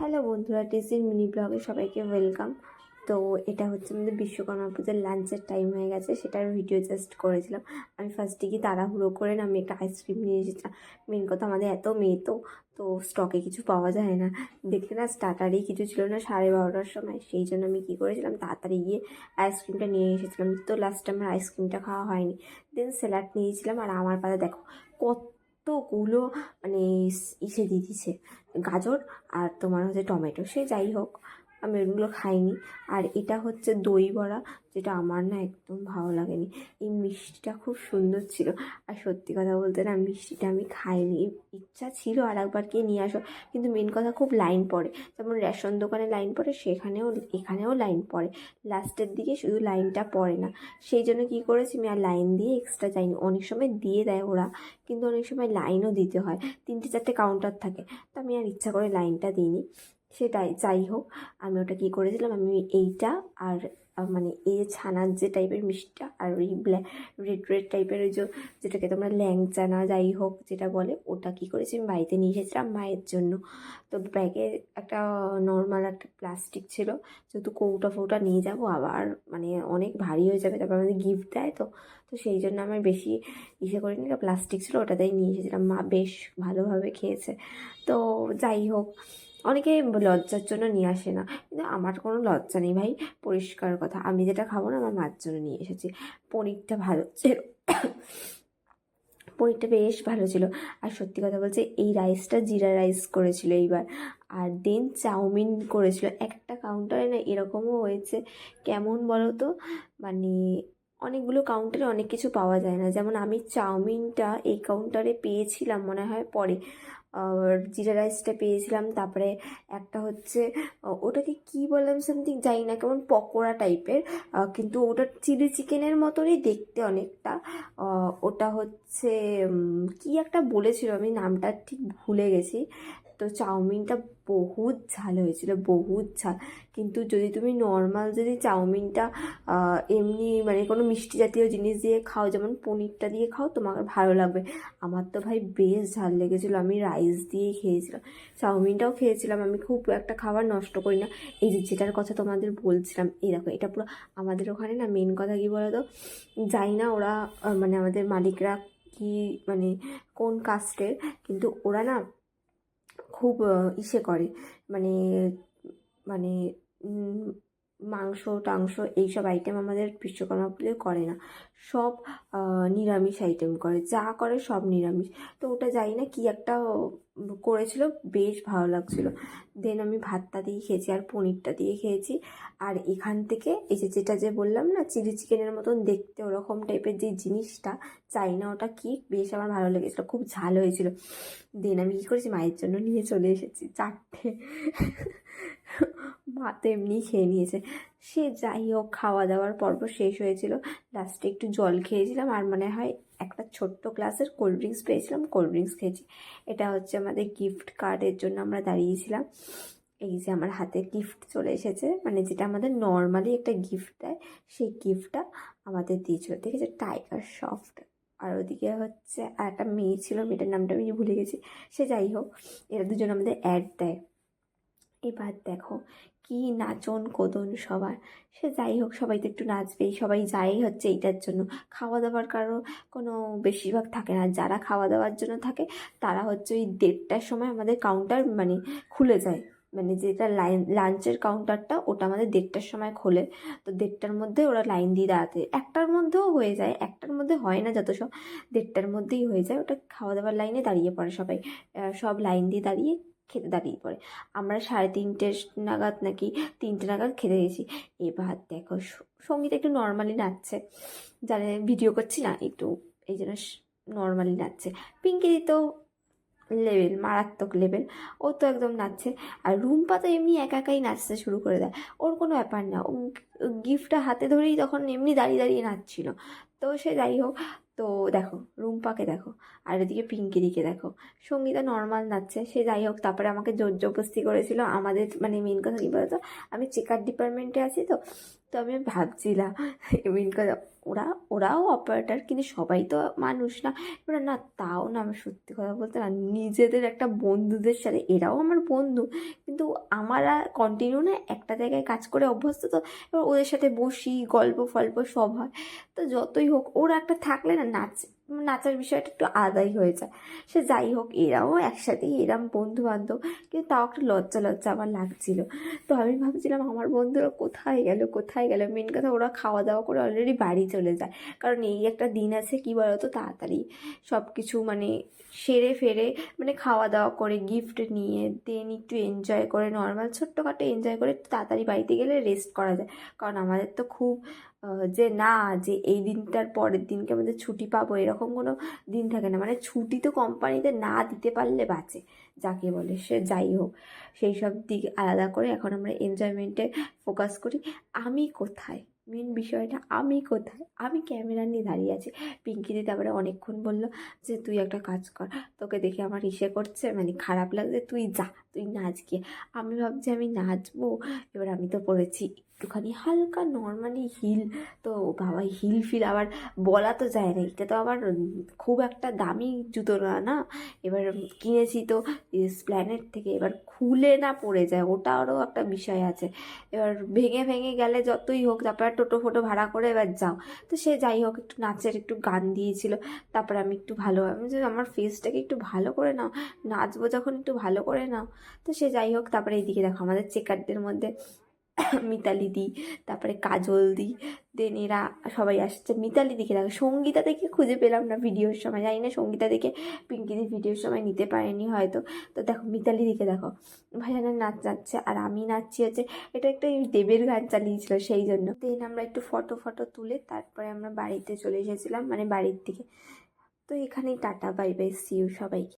Hello বন্ধুরা, টিসির mini ব্লগে সবাইকে ওয়েলকাম। তো এটা হচ্ছে আমাদের বিশ্বকর্মা পুজোর লাঞ্চের টাইম হয়ে গেছে সেটার ভিডিও জাস্ট করেছিলাম। আমি ফার্স্টে কি তাড়াহুড়ো করে না, আমি একটা আইসক্রিম নিয়ে এসেছিলাম। মেন কথা আমাদের এত মেয়ে তো তো স্টকে কিছু পাওয়া যায় না। দেখলে না স্টার্টারেই কিছু ছিল না সাড়ে বারোটার সময়, সেই জন্য আমি কী করেছিলাম, তাড়াতাড়ি গিয়ে আইসক্রিমটা নিয়ে এসেছিলাম। তো লাস্ট আমার আইসক্রিমটা খাওয়া হয়নি। দেন স্যালাড নিয়েছিলাম, আর আমার পাতা দেখো কতগুলো মানে ইসে দিয়ে দিছে গাজর আর তোমার হচ্ছে টমেটো সে যাই হোক। আমি ওগুলো খাইনি। আর এটা হচ্ছে দই বড়া, যেটা আমার না একদম ভালো লাগেনি। এই মিষ্টিটা খুব সুন্দর ছিল। আর সত্যি কথা বলতে না, মিষ্টিটা আমি খাইনি। ইচ্ছা ছিল আর একবার কে নিয়ে আসো, কিন্তু মেন কথা খুব লাইন পড়ে। যেমন রেশন দোকানে লাইন পড়ে, সেখানেও, এখানেও লাইন পড়ে। লাস্টের দিকে শুধু লাইনটা পড়ে না। সেই জন্য কী করেছি আমি, আর লাইন দিয়ে এক্সট্রা যাইনি। অনেক সময় দিয়ে দেয় ওরা, কিন্তু অনেক সময় লাইনও দিতে হয়। তিনটে চারটে কাউন্টার থাকে। তো আমি আর ইচ্ছা করে লাইনটা দিইনি। সেটাই, যাই হোক, আমি ওটা কী করেছিলাম, আমি এইটা আর মানে এই যে ছানার যে টাইপের মিষ্টিটা আর ওই ব্ল্যাক রেড রেড টাইপের ওই যে, যেটাকে তোমরা ল্যাংচা না যাই হোক যেটা বলে, ওটা কী করেছি, আমি বাড়িতে নিয়ে এসেছিলাম মায়ের জন্য। তো ব্যাগে একটা নর্মাল একটা প্লাস্টিক ছিল, যেহেতু কৌটা ফৌটা নিয়ে যাব, আবার মানে অনেক ভারী হয়ে যাবে, তারপর আমাদের গিফট দেয় তো তো সেই জন্য আমার বেশি ইসে করিনি প্লাস্টিক ছিল, ওটাতেই নিয়ে এসেছিলাম, মা বেশ ভালোভাবে খেয়েছে। তো যাই হোক অনেকে লজ্জার জন্য নিয়ে আসে না। কিন্তু আমার কোনো লজ্জা নেই ভাই, পরিষ্কার কথা। আমি যেটা খাব না, আমার মার জন্য নিয়ে এসেছি। পনিরটা ভালো ছিল। পনিরটা বেশ ভালো ছিল। আর সত্যি কথা বলছে এই রাইসটা জিরা রাইস করেছিল এইবার। আর দেন চাউমিন করেছিল। একটা কাউন্টারে না এরকমও হয়েছে। কেমন বলো তো মানে অনেকগুলো কাউন্টারে অনেক কিছু পাওয়া যায় না। যেমন আমি চাউমিনটা এই কাউন্টারে পেয়েছিলাম মনে হয় পরে। জিরা রাইসটা পেয়েছিলাম, তারপরে একটা হচ্ছে, ওটাকে কি বললাম সামথিং জানি না, কেমন পকোড়া টাইপের কিন্তু ওটা চিলি চিকেনের মতনই দেখতে অনেকটা। ওটা হচ্ছে কি একটা বলেছিল আমি, নামটা ঠিক ভুলে গেছি। তো চাউমিনটা বহুত ঝাল হয়েছিল, বহুত ঝাল। কিন্তু যদি তুমি নর্মাল যদি চাউমিনটা এমনি মানে কোনো মিষ্টি জাতীয় জিনিস দিয়ে খাও, যেমন পনিরটা দিয়ে খাও, তোমার ভালো লাগবে। আমার তো ভাই বেশ ঝাল লেগেছিলো, আমি রাইস দিয়েই খেয়েছিলাম। চাউমিনটাও খেয়েছিলাম, আমি খুব একটা খাবার নষ্ট করি না। এই যে যেটার কথা তোমাদের বলছিলাম, এই দেখো, এটা পুরো আমাদের ওখানে না মেন কথা কী বলো তো যাই না ওরা মানে আমাদের মালিকরা কি মানে কোন কাস্টের কিন্তু ওরা না খুব ইসে করে। মানে মানে মাংস, টাংস এইসব আইটেম আমাদের বিশ্বকর্মা পুজোয় করে না। সব নিরামিষ আইটেম করে। যা করে সব নিরামিষ। তো ওটা জানি না কি একটা করেছিল, বেশ ভালো লাগছিল। দেন আমি ভাতটা দিয়ে খেয়েছি আর পনিরটা দিয়ে খেয়েছি। আর এখান থেকে এই যে যেটা যে বললাম না, চিলি চিকেনের মতন দেখতে ওরকম টাইপের যে জিনিসটা, চাই না ওটা কি, বেশ আমার ভালো লেগেছিলো, খুব ঝাল হয়েছিল। দেন আমি কী করেছি, মায়ের জন্য নিয়ে চলে এসেছি চারটে। মা তো এমনি খেয়ে নিয়েছে। সে যাই হোক খাওয়া দাওয়ার পর্ব শেষ হয়েছিল। লাস্টে একটু জল খেয়েছিলাম আর মনে হয় একটা ছোট্ট গ্লাসের কোল্ড ড্রিঙ্কস পেয়েছিলাম কোল্ড ড্রিঙ্কস খেয়েছি। এটা হচ্ছে আমাদের গিফট কার্ডের জন্য আমরা দাঁড়িয়েছিলাম। এই যে আমার হাতে গিফট চলে এসেছে মানে যেটা আমাদের নর্মালি একটা গিফট দেয়, সেই গিফটটা আমাদের দিয়েছিল। দেখেছে? টাইগার সফট আর ওদিকে হচ্ছে আর একটা মেয়ে ছিল, মেয়েটার নামটা আমি ভুলে গেছি। সে যাই হোক, এরা দুজন আমাদের অ্যাড দেয়। এবার দেখো কি নাচন কোদন সবার। সে যাই হোক, সবাই তো একটু নাচবেই, সবাই যাই হচ্ছে এইটার জন্য। খাওয়া দাওয়ার কারও কোনো বেশিরভাগ থাকে না। যারা খাওয়া দাওয়ার জন্য থাকে, তারা হচ্ছে ওই দেড়টার সময় আমাদের কাউন্টার মানে খুলে যায়। মানে যেটা লাইন লাঞ্চের কাউন্টারটা ওটা আমাদের দেড়টার সময় খোলে। তো দেড়টার মধ্যে ওরা লাইন দিয়ে দাঁড়াতে। একটার মধ্যেও হয়ে যায়, একটার মধ্যে হয় না যত সব। দেড়টার মধ্যেই হয়ে যায়, ওটা খাওয়া দাওয়ার লাইনে দাঁড়িয়ে পড়ে সবাই। সব লাইন দিয়ে দাঁড়িয়ে খেতে দাঁড়িয়ে পড়ে। আমরা সাড়ে তিনটে নাগাদ নাকি তিনটে নাগাদ খেতে গেছি এবার দেখো সংগীত একটু নর্মালি নাচছে। জানে ভিডিও করছি না, একটু এই জন্য নর্মালি নাচছে। পিঙ্কি তো লেভেল মারাত্মক লেভেল ও তো একদম নাচছে। আর রুম্পা তো এমনি একা একাই নাচতে শুরু করে দেয়। ওর কোনো ব্যাপার না। ও গিফটটা হাতে ধরেই তখন এমনি দাঁড়িয়ে দাঁড়িয়ে নাচছিল। তো সে যাই হোক তো দেখো রুম্পাকে দেখো, আর এদিকে পিঙ্কিদিকে দেখো। সঙ্গীতা নর্মাল নাচছে, সে যাই হোক, তারপরে আমাকে জোর জবস্তি করেছিল। আমাদের মানে মেন কথা কী বলতো? আমি চেকার ডিপার্টমেন্টে আছি তো তো আমি ভাবছিলাম মেন কথা ওরা, ওরাও অপারেটার কিন্তু সবাই তো মানুষ না। এবার না, তাও না আমি সত্যি কথা বলতে না, নিজেদের একটা বন্ধুদের সাথে, এরাও আমার বন্ধু, কিন্তু আমারা কন্টিনিউ না একটা জায়গায় কাজ করে অভ্যস্ত, তো এবার ওদের সাথে বসি গল্প ফল্প সব হয়। তো যতই হোক, ওরা একটা থাকলে না, নাচ নাচার বিষয়টা একটু আলাদাই হয়ে যায়। সে যাই হোক, এরাও একসাথেই, এরাম বন্ধু বান্ধব কিন্তু তাও একটা লজ্জা লজ্জা আমার লাগছিল। তো আমি ভাবছিলাম, আমার বন্ধুরা কোথায় গেল কোথায় গেল? মেন কথা, ওরা খাওয়া দাওয়া করে অলরেডি বাড়ি চলে যায়। কারণ এই একটা দিন আছে, কি বলতো? তাড়াতাড়ি সব কিছু মানে সেরে ফেরে মানে খাওয়া দাওয়া করে গিফট নিয়ে দেন একটু এনজয় করে নর্মাল ছোট্টখাটো এনজয় করে, একটু তাড়াতাড়ি বাড়িতে গেলে রেস্ট করা যায়। কারণ আমাদের তো খুব যে না, যে এই দিনটার পরের দিনকে আমাদের ছুটি পাবো, এরকম কোনো দিন থাকে না। মানে ছুটি তো কোম্পানিতে না দিতে পারলে বাঁচে, যাকে বলে সে, যাই হোক। সেই সব দিক আলাদা করে এখন আমরা এনজয়মেন্টে ফোকাস করি। আমি কোথায়? মেন বিষয়টা, আমি কোথায়? আমি ক্যামেরা নিয়ে দাঁড়িয়ে আছি। পিঙ্কিদি তারপরে অনেকক্ষণ বলল যে, তুই একটা কাজ কর, তোকে দেখে আমার ইসে করছে মানে খারাপ লাগছে, তুই যা, তুই নাচ গিয়ে। আমি ভাবছি, আমি নাচবো? এবার আমি তো পড়েছি একটুখানি হালকা নর্মালি হিল, তো বাবা হিল ফিল আবার বলা তো যায় না, এটা তো আবার খুব একটা দামি জুতো না না? এবার কিনেছি তো স্প্ল্যানেট থেকে, এবার খুলে না পড়ে যায় ওটারও একটা বিষয় আছে। এবার ভেঙে ভেঙে গেলে যতই হোক, তারপরে টোটো ফোটো ভাড়া করে এবার যাও। তো সে যাই হোক, একটু নাচের একটু গান দিয়েছিল, তারপরে আমি একটু ভালো, আমি যে আমার ফেসটাকে একটু ভালো করে নাও, নাচবো যখন একটু ভালো করে নাও। তো সে যাই হোক, তারপরে এইদিকে দেখো, আমাদের চেকারদের মধ্যে মিতালি দি তারপরে কাজল দি দেন এরা সবাই আসছে মিতালি দিকে দেখো সঙ্গীতা দেখে খুঁজে পেলাম না ভিডিওর সময়, জানি না সঙ্গীতা দেখে পিঙ্কিদি ভিডিওর সময় নিতে পারেনি হয়তো। তো দেখো, মিতালি দিকে দেখো ভাইজানের নাচ যাচ্ছে আর আমি নাচছি হচ্ছে, এটা একটা দেবের গান চালিয়েছিল সেই জন্য। দেন আমরা একটু ফটো ফটো তুলে তারপরে আমরা বাড়িতে চলে এসেছিলাম মানে বাড়ির দিকে। তো এখানেই টাটা বাই বাই সিউ সবাইকে।